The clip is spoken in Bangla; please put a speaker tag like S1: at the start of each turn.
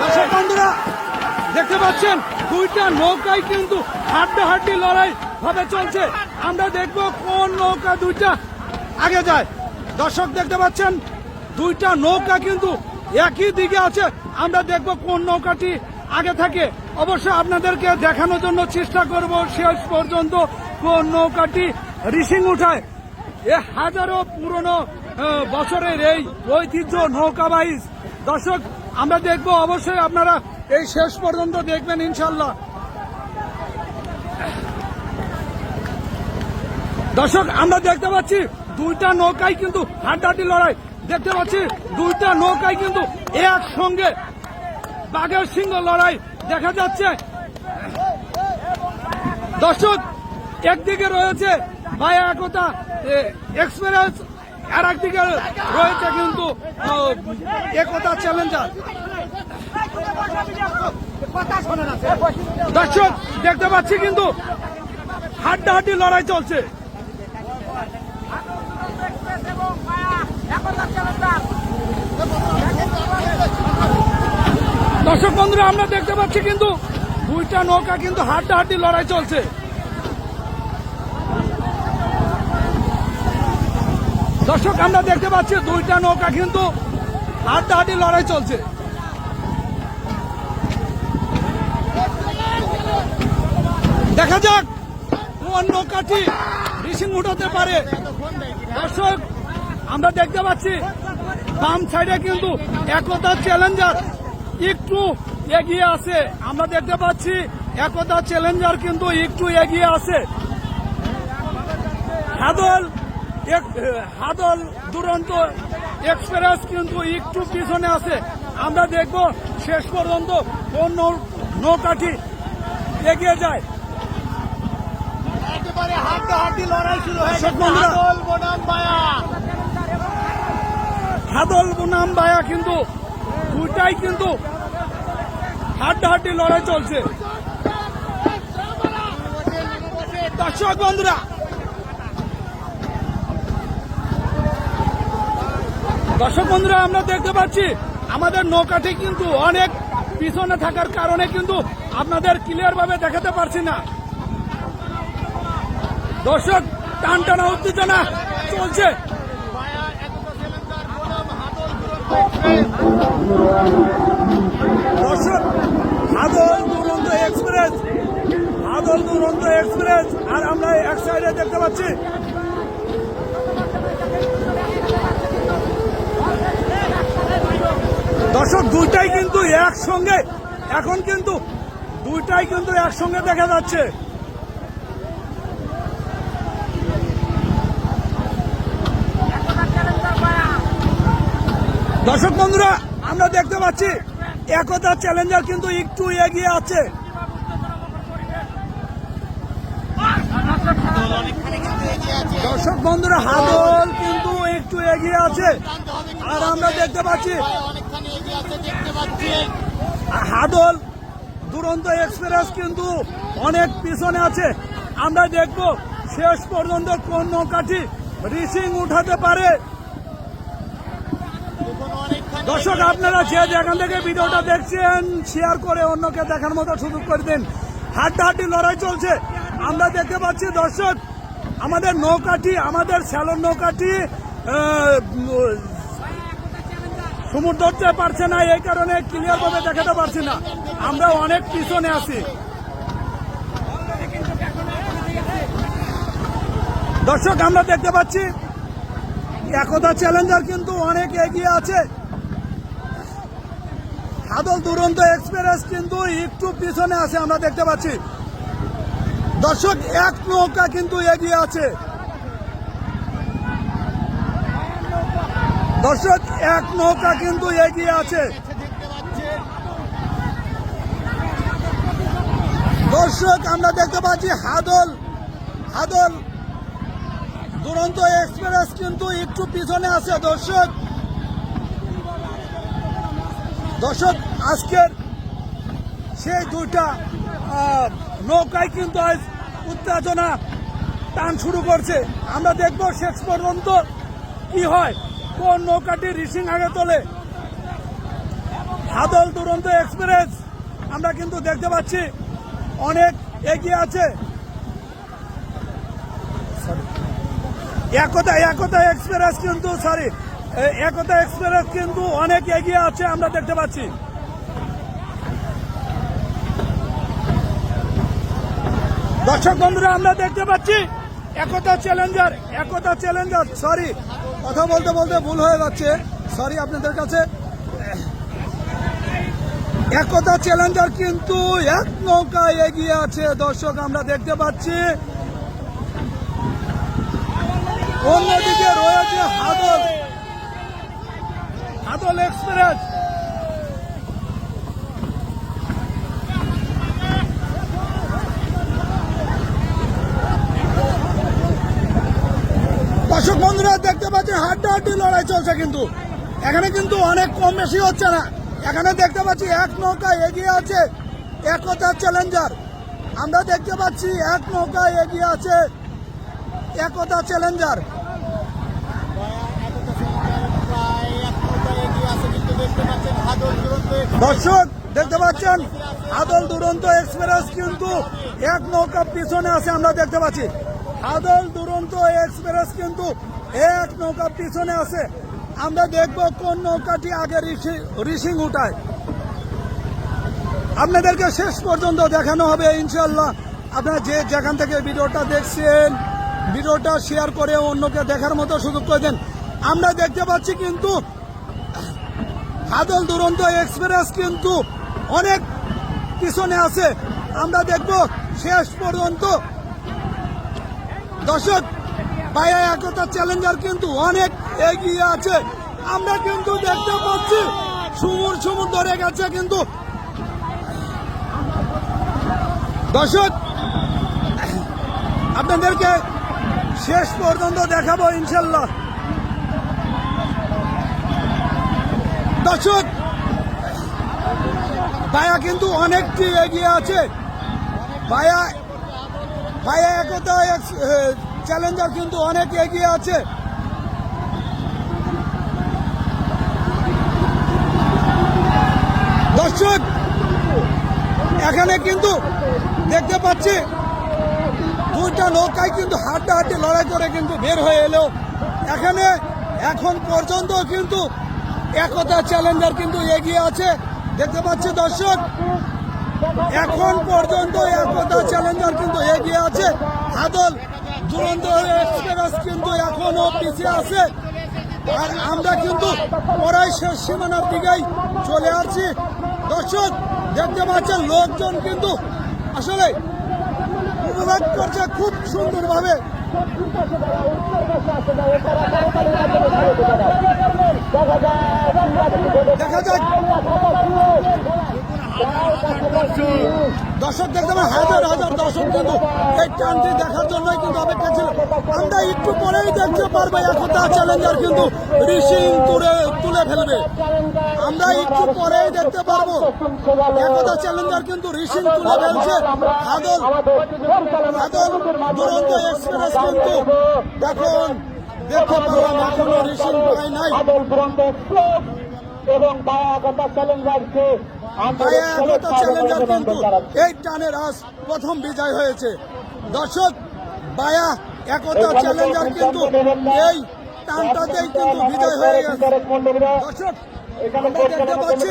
S1: দর্শক বন্ধুরা, দেখতে পাচ্ছেন, দুইটা নৌকায় কিন্তু হাড্ডাহাড্ডি লড়াই ভাবে চলছে। আমরা দেখব কোন নৌকা দুইটা আগে যায়। দর্শক দেখতে পাচ্ছেন, দুইটা নৌকা কিন্তু একই দিকে আছে। আমরা দেখব কোন নৌকাটি আগে থাকে। অবশ্যই আপনাদেরকে দেখানোর জন্য চেষ্টা করব শেষ পর্যন্ত কোন নৌকাটি রিসিং উঠায়। এ হাজারো পুরনো বছরের এই ঐতিহ্য নৌকা বাইস দর্শক, আমরা দেখব, অবশ্যই আপনারা এই শেষ পর্যন্ত দেখবেন, ইনশাল্লাহ। দর্শক, আমরা দেখতে পাচ্ছি দুইটা নৌকায় কিন্তু হাড্ডাহাড্ডি লড়াই। দেখতে পাচ্ছি দুইটা নৌকায় কিন্তু একসঙ্গে বাঘের সিংহ লড়াই দেখা যাচ্ছে। দর্শক, একদিকে রয়েছে মায়া একতা এক্সপ্রেস আর একদিকে রয়েছে কিন্তু একতা চ্যালেঞ্জার দর্শক, দেখতে পাচ্ছি কিন্তু হাড্ডাহাড্ডি লড়াই চলছে। দর্শক বন্ধুরা, আমরা দেখতে পাচ্ছি কিন্তু দুইটা নৌকা কিন্তু হাড্ডাহাড্ডি লড়াই চলছে। দর্শক, আমরা দেখতে পাচ্ছি দুইটা নৌকা কিন্তু হাড্ডাহাড্ডি লড়াই চলছে। দেখা যাক, কোন নৌকাটি রিসিং উঠাতে পারে। দর্শক, আমরা দেখতে পাচ্ছি বাম সাইডে কিন্তু একতা চ্যালেঞ্জার একটু এগিয়ে আছে। আমরা দেখতে পাচ্ছি একতা চ্যালেঞ্জার কিন্তু একটু এগিয়ে আছে। হাদল এক- হাদল দুরন্ত এক্সপ্রেস কিন্তু একটু পিছনে আছে। আমরা দেখব শেষ পর্যন্ত কোন নৌকাটি এগিয়ে যায়।
S2: একেবারে হাড্ডাহাড্ডি লড়াই শুরু হয়ে গেছে।
S1: বন্ধুরা।
S2: বনাম মায়া
S1: হাদল বুনাম বায়া কিন্তু দুইটাই কিন্তু হাড্ডাহাড্ডি লড়াই চলছে। দর্শক বন্ধুরা দর্শক বন্ধুরা, আমরা দেখতে পাচ্ছি আমাদের নৌকাটি কিন্তু অনেক পিছনে থাকার কারণে কিন্তু আপনাদের ক্লিয়ার ভাবে দেখাতে পারছি না। দর্শক টান টানা উত্তেজনা চলছে। দর্শক দুরন্ত এক্সপ্রেস দুরন্ত এক্সপ্রেস, আর আমরা এক সাইডে দেখতে পাচ্ছি দর্শক, দুইটাই কিন্তু একসঙ্গে। এখন কিন্তু দুইটাই কিন্তু একসঙ্গে দেখা যাচ্ছে। দর্শক বন্ধুরা, আমরা দেখতে পাচ্ছি, একতা চ্যালেঞ্জার কিন্তু একটু এগিয়ে আছে। দর্শক বন্ধুরা হাদল কিন্তু একটু এগিয়ে আছে। আর আমরা দেখতে পাচ্ছি হাদল দুরন্ত এক্সপ্রেস কিন্তু অনেক পিছনে আছে। আমরা দেখব শেষ পর্যন্ত কোন নৌকাটি রিসিং উঠাতে পারে। দর্শক, আপনারা যে যেখান থেকে ভিডিওটা দেখছেন শেয়ার করে অন্যকে দেখার মতো সুযোগ করে দিন। হাড্ডাহাড্ডি লড়াই চলছে। আমরা দেখতে পাচ্ছি, দর্শক, আমাদের নৌকাটি, আমাদের স্যালন নৌকাটি সমুদ্র ধরতে পারছে না, এই কারণে ক্লিয়ার ভাবে দেখাতে পারছি না। আমরা অনেক পিছনে আছি। দর্শক, আমরা দেখতে পাচ্ছি, একতা চ্যালেঞ্জার কিন্তু অনেক এগিয়ে আছে। হাদল দুরন্ত এক্সপ্রেস কিন্তু একটু পিছনে আছে, আমরা দেখতে পাচ্ছি। দর্শক, এক নৌকা কিন্তু এগিয়ে আছে। দর্শক, এক নৌকা কিন্তু এগিয়ে আছে। দর্শক, আমরা দেখতে পাচ্ছি হাদল। হাদল, দুরন্ত এক্সপ্রেস কিন্তু একটু পিছনে আছে, দর্শক। দর্শক, আজকের সেই দুইটা নৌকায় কিন্তু আজ উত্তেজনা টান শুরু করছে। আমরা দেখব শেষ পর্যন্ত কি হয়। কোন নৌকাটি রিসিং আগে তোলে। হাদল দুরন্ত এক্সপ্রেস। আমরা কিন্তু দেখতে পাচ্ছি, অনেক এগিয়ে আছে। একতা একতা এক্সপ্রেস কিন্তু সরি একতা এক্সপ্রেস কিন্তু অনেক এগিয়ে আছে, আমরা দেখতে পাচ্ছি। দর্শক বন্ধুরা, আমরা দেখতে পাচ্ছি Ekta challenger Ekta challenger sorry কথা বলতে বলতে ভুল হয়ে যাচ্ছে। সরি আপনাদের কাছে। একতা চ্যালেঞ্জার কিন্তু এক নৌকায় এগিয়ে আছে। দর্শক, আমরা দেখতে পাচ্ছি। অন্যদিকে রয়েছে হাদল। হাদল এক্সপ্রেস দর্শক বন্ধুরা, দেখতে পাচ্ছি হাড্ডাহাড্ডি লড়াই চলছে কিন্তু। এখানে কিন্তু অনেক কম বেশি হচ্ছে না। এখানে দেখতে পাচ্ছি এক নৌকা এগিয়ে আছে একতা চ্যালেঞ্জার। আমরা দেখতে পাচ্ছি এক নৌকা এগিয়ে আছে একতা চ্যালেঞ্জার।
S2: পাচ্ছেন
S1: দর্শক, দেখতে পাচ্ছেন আদল দুরন্ত এক্সপ্রেস কিন্তু এক নৌকা পিছনে আছে, আমরা দেখতে পাচ্ছি। আদল দুরন্ত এক্সপ্রেস কিন্তু এক নৌকা পিছনে আছে। আমরা দেখব কোন নৌকাটি আগে রিসি- রিসিং উঠায়। আপনাদেরকে শেষ পর্যন্ত দেখানো হবে ইনশাল্লাহ আপনারা যে যেখান থেকে ভিডিওটা দেখছেন, ভিডিওটা শেয়ার করে অন্যকে দেখার মতো সুযোগ করে দেন। আমরা দেখতে পাচ্ছি কিন্তু হাদল দুরন্ত এক্সপ্রেস কিন্তু অনেক পিছনে আছে। আমরা দেখব শেষ পর্যন্ত দর্শক পায়া একতা চ্যালেঞ্জার কিন্তু অনেক এগিয়ে আছে। আমরা কিন্তু দেখতে পাচ্ছি সুমুর সুমুর ধরে গেছে কিন্তু। দর্শক, আপনাদেরকে শেষ পর্যন্ত দেখাবো ইনশাল্লাহ। দর্শক বায়া কিন্তু অনেকটি এগিয়ে আছে। বায়া বায়া একতা চ্যালেঞ্জার কিন্তু অনেক এগিয়ে আছে। দর্শক, এখানে কিন্তু দেখতে পাচ্ছি, দুইটা নৌকায় কিন্তু হাড্ডাহাড্ডি লড়াই করে কিন্তু বের হয়ে এলো। এখানে এখন পর্যন্ত কিন্তু একতা চ্যালেঞ্জার কিন্তু এগিয়ে আছে। দেখতে পাচ্ছি দর্শক এখন পর্যন্ত একতা চ্যালেঞ্জার কিন্তু এগিয়ে আছে। হাদল দুরন্ত এক্সপ্রেস কিন্তু এখনও পিছিয়ে আছে। আর আমরা কিন্তু পড়াই শেষ সীমানার দিকেই চলে আসছি। দর্শক, দেখতে পাচ্ছেন লোকজন কিন্তু আসলে উপভোগ করছে খুব সুন্দরভাবে। দেখা যাক। দর্শক দেখতে হাজার হাজার দর্শক কিন্তু এই টানটি দেখার জন্যই কিন্তু অপেক্ষা ছিল। আমরা একটু পরেই দেখতে পারব একতা চ্যালেঞ্জার কিন্তু রিসিং তুলে তুলে ফেলবে। আমরা একটু পরেই দেখতে পারব একতা চ্যালেঞ্জার কিন্তু রিসিং তুলে ফেলছে। হাদল হাদল দুরন্ত এক্সপ্রেস কিন্তু দেখুন, দেখতে পারলাম এখনও রিসিং পাই নাই।
S3: এবং বায়াগতা চ্যালেঞ্জারকে
S1: পায়ে চ্যালেঞ্জার কিন্তু এই টানের আজ প্রথম বিজয় হয়েছে। দর্শক বায়া একতা চ্যালেঞ্জার কিন্তু এই টানটাতেই কিন্তু বিজয় হয়ে গেছে। দর্শক আমরা দেখতে পাচ্ছি